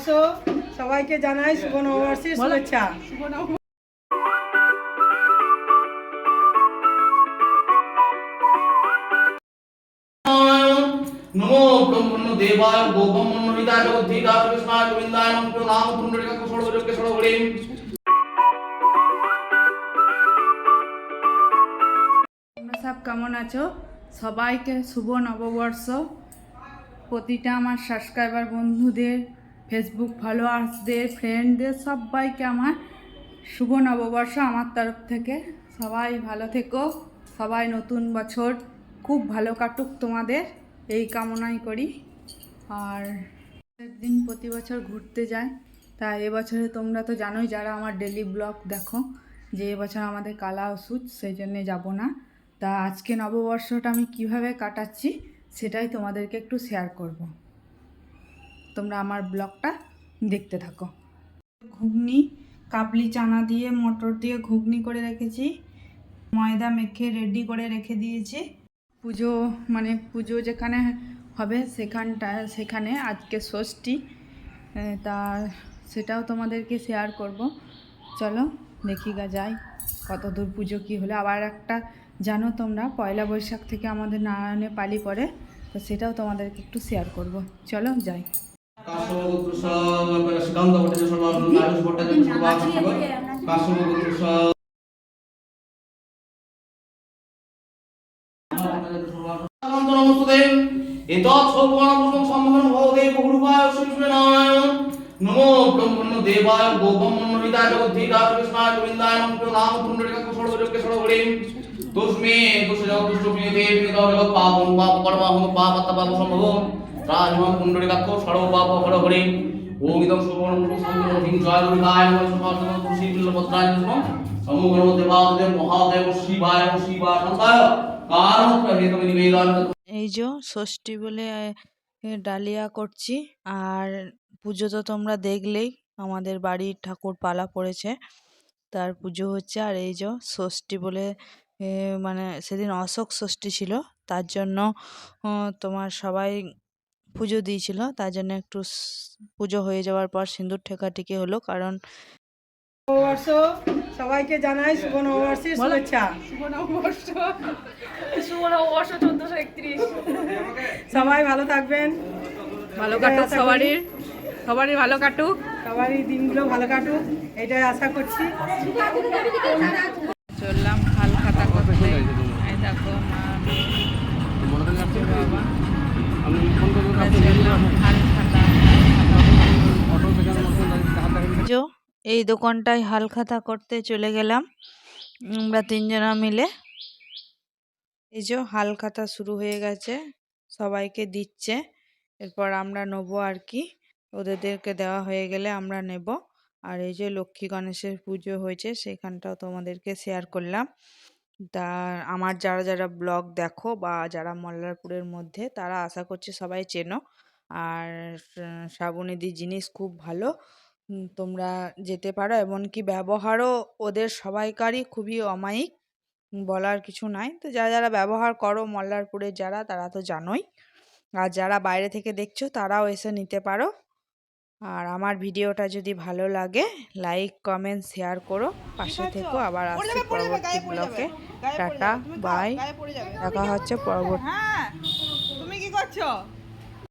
নববর্ষ সবাইকে জানাই শুভ নববর্ষের শুভেচ্ছা। নমো ব্রহ্মণ্য দেবায় গোপমন্য হৃদয় জগদ্ধিতায় কৃষ্ণায় গোবিন্দায় নমঃ নাম পুণ্ডরিকা কুশল যোগ্য সরবরে তোমরা সব কেমন আছো? সবাইকে শুভ নববর্ষ। প্রতিটা আমার সাবস্ক্রাইবার বন্ধুদের ফেসবুক ফলোয়ার্সদের ফ্রেন্ডদের সবাইকে আমার শুভ নববর্ষ আমার তরফ থেকে। সবাই ভালো থেকো। সবাই নতুন বছর খুব ভালো কাটুক তোমাদের। এই কামনাই করি। আর দিন প্রতি বছর ঘুরতে যাই। তা এবছরে তোমরা তো জানোই যারা আমার ডেলি ব্লগ দেখো, যে এবছর আমাদের কালা ওষুধ সেই জন্যে যাব না। তা আজকে নববর্ষটা আমি কীভাবে কাটাচ্ছি, সেটাই তোমাদেরকে একটু শেয়ার করব। তোমরা আমার ব্লগটা দেখতে থাকো। ঘুগনি, কাবলি চানা দিয়ে, মটর দিয়ে ঘুগনি করে রেখেছি। ময়দা মেখে রেডি করে রেখে দিয়েছি। পুজো মানে পুজো যেখানে হবে সেখানটা, সেখানে আজকে ষষ্ঠী তা সেটাও তোমাদেরকে শেয়ার করব। চলো, দেখি গা যাই কত দূর পুজো কী হলো। আবার একটা, জানো তোমরা, পয়লা বৈশাখ থেকে আমাদের নারায়ণে পালি পড়ে, তো সেটাও তোমাদেরকে একটু শেয়ার করব। চলো, যাই। কাশমগোত্রস ভট্টাচার্য সর্বানন্দ আয়ুষ ভট্টাচার্য সর্বানন্দ কাশমগোত্রস নমস্তে এতৎ সর্বগণপুষ্পং সম্মোহন ভবদে বহুরূপায় শ্রীকৃষ্ণনারায়ণ নমো ব্রহ্মণ্য দেবায় গোপমন্য হৃদয় জগদ্ধিতায় কৃষ্ণায় গোবিন্দায় নমঃ নাম পুণ্ডরিকা কুশল যোগ্য সরবরে তুষ্মে তুষ জগৎ প্রিয়তে প্রিয়ত জগৎ পাপং পাপ কর্মাহং পাপত্ত পাপ সম্ভব রাজমহ পুণ্ডরিকাক্ষ সর্ব পাপ হর হরে ওম ইদং সুবর্ণ জয় সমগ্র দেবাদেব মহাদেব শিবায় শিবা এই যে ষষ্ঠী বলে ডালিয়া করছি। আর পুজো তো তোমরা দেখলেই আমাদের বাড়ির ঠাকুর পালা পড়েছে। তার পুজো হচ্ছে, আর এই যে ষষ্ঠী বলে মানে সেদিন অশোক ষষ্ঠী ছিল। তার জন্য তোমার সবাই পুজো দিয়েছিল। তার জন্য একটু পুজো হয়ে যাওয়ার পর সিঁদুর ঠেকাঠেকি হলো কারণ নববর্ষ সবাইকে জানাই শুভ নববর্ষের শুভেচ্ছা। সবাই ভালো থাকবেন। ভালো কাটুক সবারই। সবারই ভালো কাটুক। সবারই দিনগুলো ভালো কাটুক এটাই আশা করছি। এই দোকানটায় হাল খাতা করতে চলে গেলাম। আমরা তিনজনা মিলে। এই যে হাল খাতা শুরু হয়ে গেছে, সবাইকে দিচ্ছে। এরপর আমরা নেব আর কি। ওদেরকে দেওয়া হয়ে গেলে আমরা নেব। আর এই যে লক্ষ্মী গণেশের পুজো হয়েছে, সেখানটাও তোমাদেরকে শেয়ার করলাম। তা আমার যারা যারা ব্লগ দেখো বা যারা মল্লারপুরের মধ্যে, তারা আশা করছি সবাই চেনো। আর শ্রাবণীদির জিনিস খুব ভালো। উম, তোমরা যেতে পারো। এমনকি ব্যবহারও ওদের সবাইকারই খুবই অমায়িক বলার কিছু নাই। তো যারা যারা ব্যবহার করো মল্লারপুরের যারা তারা তো জানোই। আর যারা বাইরে থেকে দেখছ তারাও এসে নিতে পারো। আর আমার ভিডিওটা যদি ভালো লাগে লাইক কমেন্ট শেয়ার করো। পাশে থেকো আবার আসছি পরবর্তী ব্লকে টাটা বাই দেখা হচ্ছে পরবর্তী হ্যাঁ তুমি কি করছ?